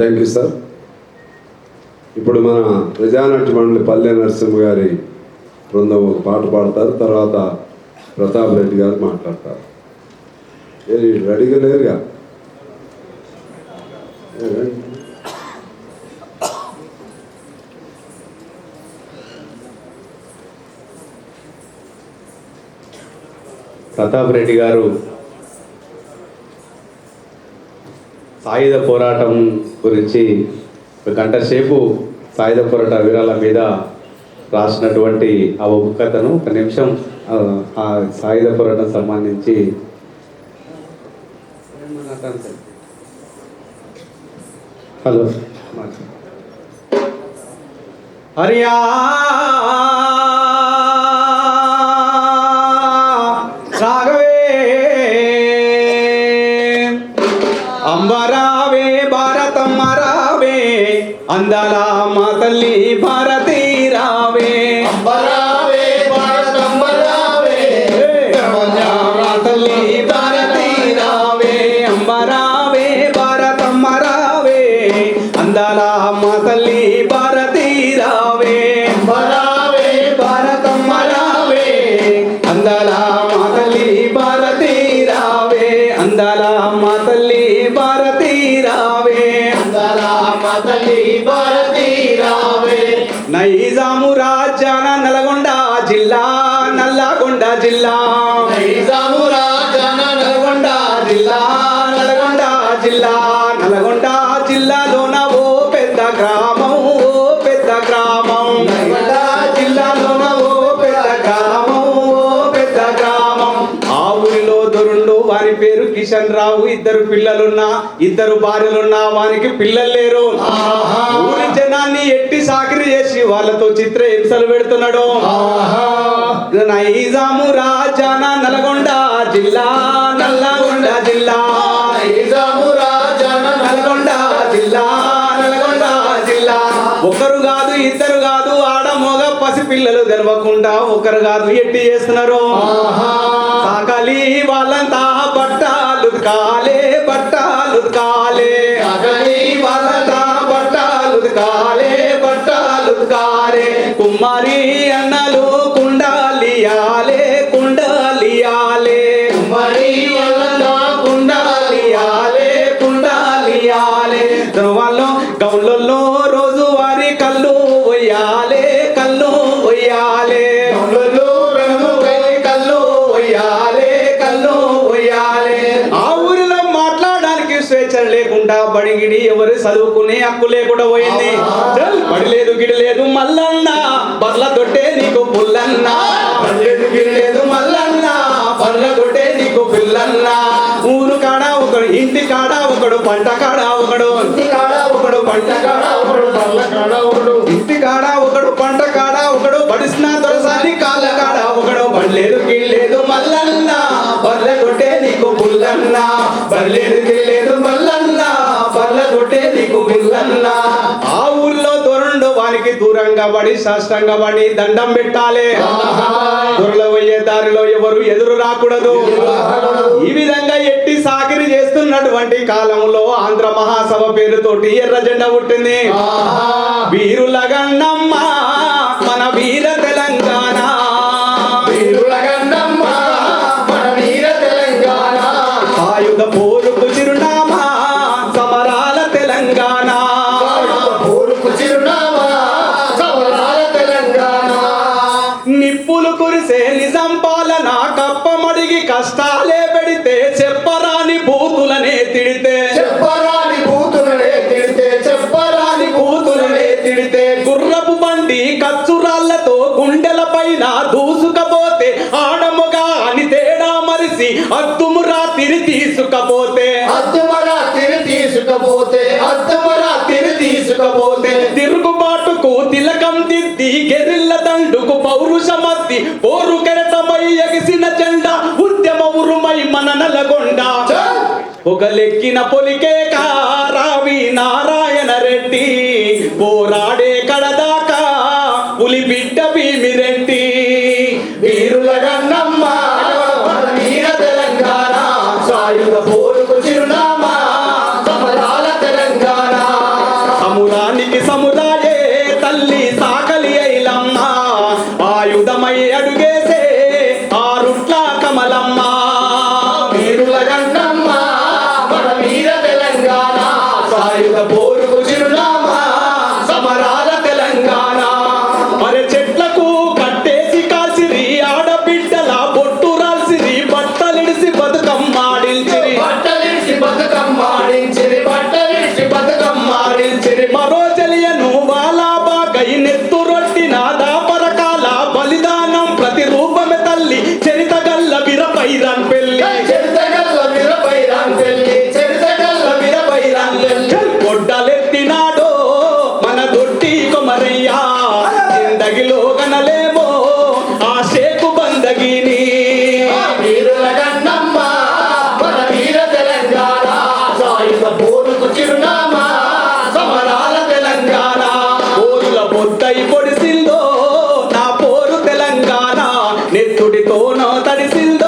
Thank you sir ఇప్పుడు మన ప్రజానాట్య మండలి పల్లె నరసింహ గారి బృందం ఒక పాట పాడతారు. తర్వాత ప్రతాప్ రెడ్డి గారు మాట్లాడతారు. ఏ, రెడీగా లేరుగా ప్రతాప్ రెడ్డి గారు సాయుధ పోరాటం గురించి ఒక గంట సేపు సాయుధ పోరాట వీరాల మీద రాసినటువంటి ఆ కథను ఒక నిమిషం ఆ, ఆ సాయుధ పోరాటం సంబంధించి హలో. హరియా అందాల మా తల్లి భారతీ రావే అందాల మా తల్లి భారతీ రావే అందాల మా తల్లి నైజాము రాజ్యాన నల్గొండ జిల్లా నల్లగొండ జిల్లా. నైజాము రాజన నల్గొండ జిల్లా నల్గొండ జిల్లా. వారి పేరు కిషన్ రావు. ఇద్దరు పిల్లలున్నా ఇద్దరు భార్యలున్నా వారికి పిల్లలు లేరు. ఊరి జనాన్ని ఎట్టి సాకిరి చేసి వాళ్ళతో చిత్ర హింసలు పెడుతున్నాడు. నైజాము రాజాన నల్గొండ జిల్లా నల్లగొండ జిల్లా. నైజాము రాజన నల్గొండ జిల్లా నల్గొండ జిల్లా. ఒకరు కాదు ఇద్దరు కాదు ఆడ మోగ పసి పిల్లలు తెలవకుండా ఒకరు కాదు ఎట్టి చేస్తున్నారు? సాకలి వాళ్ళంతా కాలే బట్టాలు కాలే. అగని వాళ్ళంతా బట్టాలు కాలే బట్టాలు కారే కుమ్మరి అన్నలు కుండాలియాలే కుండాలియాలే. కుమ్మరి వల్ల కుండాలియాలే కుండాలియాలే. ధ్రువాల్లో గౌళ్ళల్లో స్వేచ్ఛ లేకుండా బడిగిడి ఎవరు చదువుకునే హక్కు లేకుండా పోయింది. బడి లేదు గిడి లేదు మల్లన్న బర్ల తొట్టే నీకు పుల్లన్న. బడి లేదు గిడి లేదు మల్లన్న బర్ల తొట్టే నీకు పిల్లన్న. ఊరు కాడ ఒకడు ఇంటి కాడ ఒకడు పంట కాడ ఒకడు. ఇంటి కాడ ఒకడు పంట కాడ ఒకడు పళ్ళ కాడ ఒకడు. ఇంటి కాడ ఒకడు పంట కాడ ఒకడు బడిసిన దొరసాని కాళ్ళ కాడ ఒకడు. బడలేదు గిల్లేదు గిల్లేదు మల్లన్న ఆ ఊర్లో దొరండు వానికి దూరంగా పడి పడి దండం పెట్టాలి. దొరలో పోయే దారిలో ఎవరు ఎదురు రాకూడదు. ఈ విధంగా ఎట్టి సాకిరి చేస్తున్నటువంటి కాలంలో ఆంధ్ర మహాసభ పేరుతోటి ఎర్ర జెండా పుట్టింది వీరుల తెలంగాణ. ఊరుకు చిరునామా సమరాల తెలంగాణ నిప్పులు కురిసే నిజం పాలన కప్పమడిగి కష్టాలే పెడితే చెప్పరాని బూతులనే తిడితే. చెప్పరాని బూతులనే తిడితే. చెప్పరాని కూతురునే తిడితే గుర్రపు బండి కచ్చురాళ్ళతో గుండెల పైన దూసుకపోతే ఆడముగా అని తేడా మరిసి అద్దుమురా తిరి తీసుకపోతే. అద్దు తిరి తిరుగుబాటుకు తిలకం దిద్ది గెరిల్ల దండుకు పౌరుషమద్ది పోరు కెరటమై ఎగిసిన జెండా ఉద్యమ ఉరుమై మన నలగొండ పొగలెక్కిన పొలికే రావి నారాయణ రెడ్డి పోరాడే కడదాకా పులి బిడ్డ భీమిరెడ్డి. fortalecido.